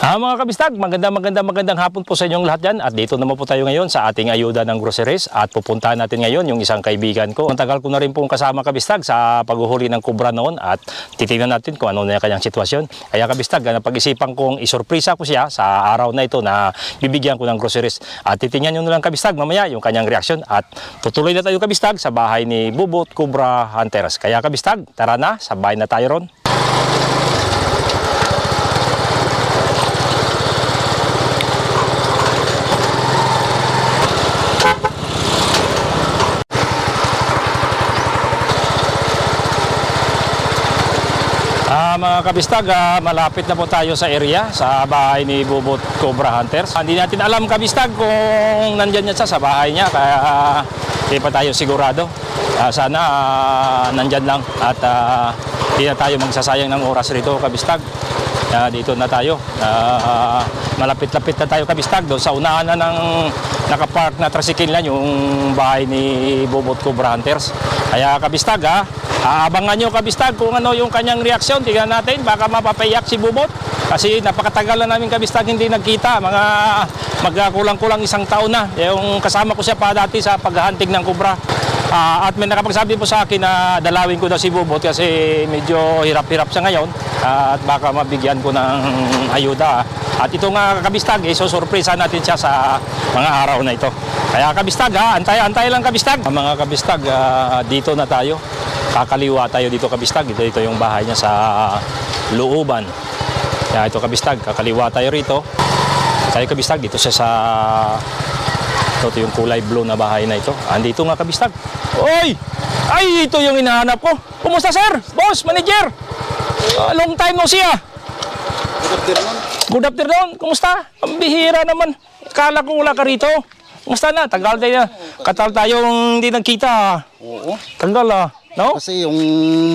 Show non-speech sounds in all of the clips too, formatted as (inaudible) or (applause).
Ah, mga kabistag, magandang magandang magandang hapon po sa inyong lahat dyan. At dito naman po tayo ngayon sa ating ayuda ng groceries. At pupuntahan natin ngayon yung isang kaibigan ko. Ang tagal ko na rin pong kasama kabistag sa paghuhuli ng kubra noon. At titingnan natin kung ano na yung kanyang sitwasyon. Kaya kabistag, napag-isipan kong isurprisa ko siya sa araw na ito na bibigyan ko ng groceries. At titingnan nyo na lang kabistag mamaya yung kanyang reaksyon. At tutuloy na tayo kabistag sa bahay ni Bubot Kubra Hunters. Kaya kabistag, tara na, sabay na tayo ron. Ah, mga kabistag, ah, malapit na po tayo sa area, sa bahay ni Bubot Cobra Hunters. Hindi natin alam kabistag kung nandyan niya siya sa bahay niya, kaya ah, hindi pa tayo sigurado. Ah, sana ah, nandyan lang at ah, hindi na tayo magsasayang ng oras rito kabistag. Ah, dito na tayo. Ah, malapit-lapit na tayo kabistag doon sa unahan na ng nakapark na tricycle na yung bahay ni Bubot Cobra Hunters. Kaya kabistag ha, aabangan nyo kabistag kung ano yung kanyang reaksyon. Tingnan natin, baka mapapayak si Bubot. Kasi napakatagal na namin kabistag hindi nagkita. Mga magkulang-kulang isang taon na. Yung kasama ko siya pa dati sa paghahunting ng kubra. Ah, at may nakapagsabi po sa akin na dalawin ko daw si Bubot kasi medyo hirap-hirap siya ngayon Ah, at baka mabigyan ko ng ayuda. At ito nga kabistag, eh, susurpresa natin siya sa mga araw na ito. Kaya kabistag ha, antay-antay lang kabistag. Mga kabistag, ah, dito na tayo. Kakaliwa tayo dito kabistag. Ito, ito yung bahay niya sa looban. Kaya ito kabistag, kakaliwa tayo rito. Tayo kabistag, dito siya sa ito, ito yung kulay blue na bahay na ito. Andito nga kabistag. Oy! Ay, ito yung hinahanap ko. Kumusta sir? Boss, manager? Ah, long time no see ah. Good afternoon. Kumusta? Ang bihira naman. Kala ko wala ka rito. Kumusta na? Tagal tayo. Katal tayong hindi nagkita. Oo. Tagal ah. No? Kasi yung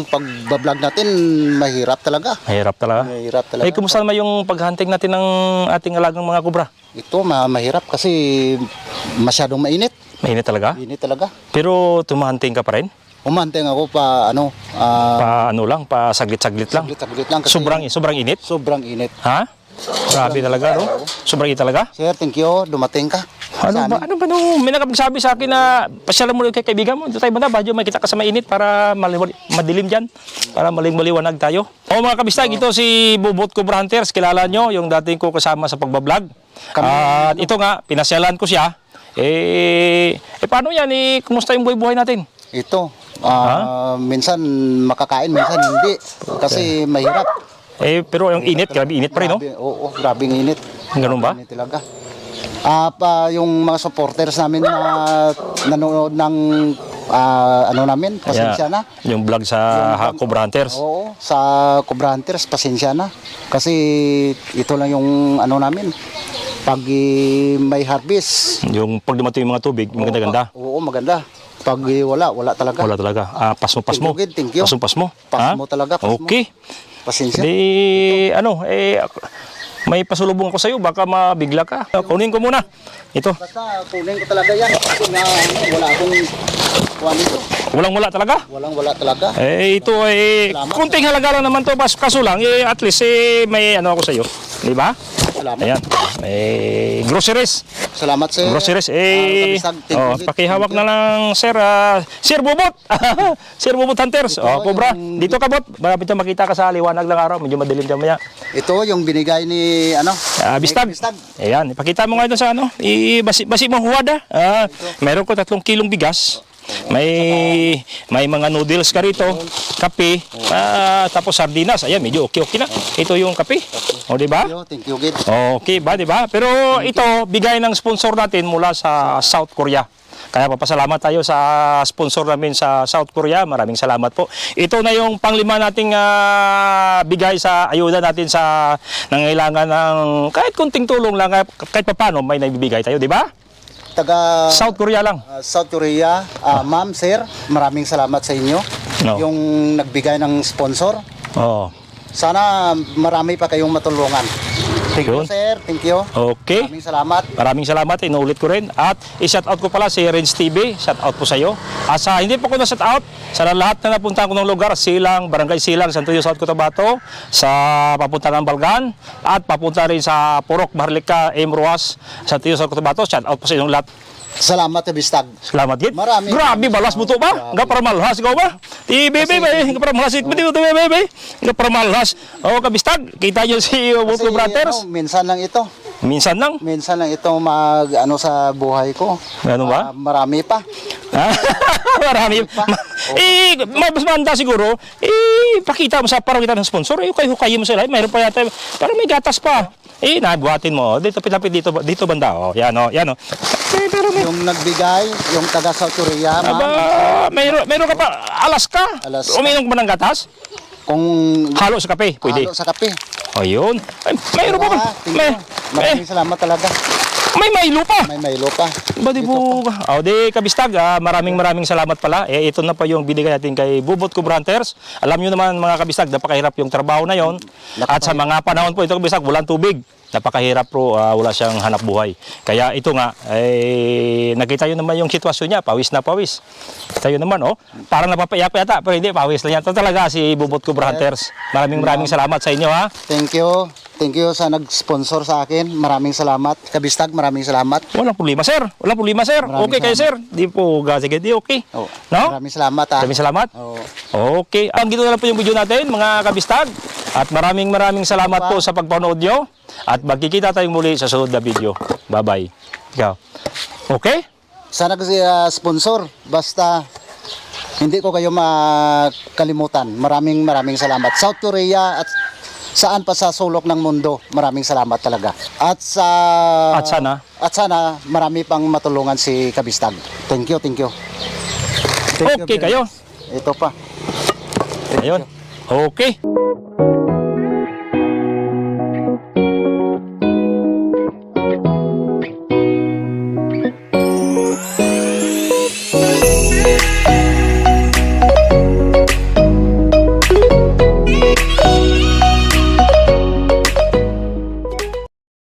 pagbablog natin, mahirap talaga. Mahirap talaga. Mahirap talaga. Eh, kumusta naman yung paghunting natin ng ating alagang mga kubra? Ito, ma mahirap kasi masyadong mainit. Mainit talaga. Init talaga. Pero tumahunting ka pa rin? Umanteng ako pa, ano, ah, Pa ano lang, pa saglit-saglit lang. saglit-saglit lang. Kasi Sobrang, sobrang init? sobrang init. Ha? Grabe talaga, no? Sobrang init talaga? Sir, thank you. Dumating ka. Ano ba? Ano ba no? May nakapagsabi sa akin na pasyalan mo rin kay kaibigan mo. Dito tayo ba na? Badyo makita ka sa mainit para mali- madilim dyan. Para maling maliwanag tayo. O mga kabistag, ito si Bubot Cobra Hunters. Kilala nyo yung dating ko kasama sa pagbablog. At ito nga, pinasyalan ko siya. Eh, eh paano yan? Eh, kumusta yung buhay-buhay natin? Ito, ah, minsan makakain, minsan hindi. Kasi mahirap. Eh, pero yung init, grabe init pa rin, no? Grabe, oo, grabing init. Ganun ba? Init talaga. Ah, pa yung mga supporters namin na nanonood ng ah, ano namin, pasensya na. Yung vlog sa ha, Cobra Hunters. Oo, sa Cobra Hunters, pasensya na. Kasi ito lang yung ano namin. Pag may harvest, Yung pag dumating yung mga tubig, maganda-ganda. oo, maganda. Pag wala, wala talaga. Wala talaga. Ah, pasmo, pasmo. Thank you, thank you. Pasmo, pasmo. Pasmo Ha? talaga, pasmo. Okay. Pasensya. Di, ano, eh, may pasulubong ako sa'yo, baka mabigla ka. Kunin ko muna. Ito, Basta kunin ko talaga yan. Kasi na, wala akong kuha nito. walang wala talaga. Walang wala talaga. Eh, ito eh, Salamat. kunting halaga lang naman to, kaso lang, eh, at least eh, may ano ako sa'yo. Di ba? Salamat. Ayan. Eh, groceries. Salamat sir. Groceries. Ah, Eh, thank oh, pakihawak na lang, sir. ah, sir Bubot. (laughs) sir Bubot Hunters. Oh, Cobra. yung- Dito ka, Bot. Malapit na makita ka sa liwanag ng araw. Medyo madilim dyan maya. Ito yung binigay ni ano? Ah, bistag. Bistag. Ayan, ipakita mo nga ito sa ano. I-basi basi mo huwad ah. Ah, meron ko tatlong kilong bigas. May may mga noodles ka rito, kape, ah, tapos sardinas. Ayan, medyo okay-okay na. Ito yung kape. O, di ba? Thank you, Gid. Okay ba, di ba? Pero ito, bigay ng sponsor natin mula sa South Korea. Kaya papasalamat tayo sa sponsor namin sa South Korea. Maraming salamat po. Ito na yung panglima nating ah, bigay sa ayuda natin sa nangailangan ng kahit kunting tulong lang, kahit, papano may naibibigay tayo, di ba? Taga South Korea lang. uh, South Korea, ah, ma'am, sir, maraming salamat sa inyo. No. Yung nagbigay ng sponsor. Oo. Sana marami pa kayong matulungan. Thank you, Yun. sir. Thank you. Okay. Maraming salamat. Maraming salamat, inuulit ko rin. At i-shoutout ko pala si Reds TV, shoutout po sa iyo. At sa hindi po ko na-shoutout, sa lahat na napunta ko ng lugar, Silang, Barangay Silang, Santo Yus, South Cotabato, sa papunta ng Balgan, at papunta rin sa Purok, Barlica, Emruas, Santo Yus, South Cotabato, shoutout po sa inyong lahat. Salamat, Kabistag. Salamat git. Marami. Grabe, balas mo to ba? Nga para malhas ikaw ba? Ti bebe ba? Nga para malhas ikot dito bebe. Nga para malhas. O kabistag, kita niyo si Buto Brothers. ano, minsan lang ito. Minsan lang. Minsan lang ito mag ano sa buhay ko. Ano ba? Ah, marami pa. (laughs) Marami. Ma- eh, mas manda siguro, eh, pakita mo sa parang kita ng sponsor, eh, kayo kayo mo sila, eh, mayroon pa yata, parang may gatas pa. Eh, nabuhatin mo, dito, pilapit dito, dito banda, oh, yan, oh, yan, oh. Eh, pero may, Yung nagbigay, yung taga South Korea, ma'am. aba, mayroon, mayroon ka pa, Alaska, Alaska. uminom ka ba ng gatas? Kung Halo sa kape, pwede. halo sa kape. O, yun. Ay, mayroon pa ba? Ah, May. Maraming salamat talaga. may Milo pa. May Milo pa. Ba di po, oh, di kabistag, ah, maraming maraming salamat pala. Eh, ito na pa yung binigay natin kay Bubot Cobra Hunters. Alam nyo naman mga kabistag, napakahirap yung trabaho na yon. At sa mga panahon po, ito kabistag, walang tubig. Napakahirap po, ah, wala siyang hanap buhay. Kaya ito nga, eh, nakita nyo naman yung sitwasyon niya, pawis na pawis. Kita nyo naman, oh, parang napapaiyak pa yata, pero hindi, pawis lang yan. Ito talaga si Bubot Cobra Hunters. Maraming maraming salamat sa inyo, ha. Thank you. Thank you sa nag-sponsor sa akin. Maraming salamat. Kabistag, maraming salamat. Walang problema, sir. Walang problema, sir. Maraming okay kayo, sir. Di po, sige, di okay. Oh, No? Maraming salamat ah. Maraming salamat. Oh. Okay. Ang gito na lang po yung video natin, mga kabistag. At maraming maraming salamat po sa pagpanood nyo. At magkikita tayong muli sa sunod na video. Bye-bye. Ikaw. Okay? Sa nag-sponsor, basta hindi ko kayo makalimutan. Maraming maraming salamat. South Korea at saan pa sa sulok ng mundo, maraming salamat talaga. At sa At sana? At sana marami pang matulungan si Kabistag. Thank you, thank you. Thank you Okay very kayo. Ito pa. Ayun. Okay.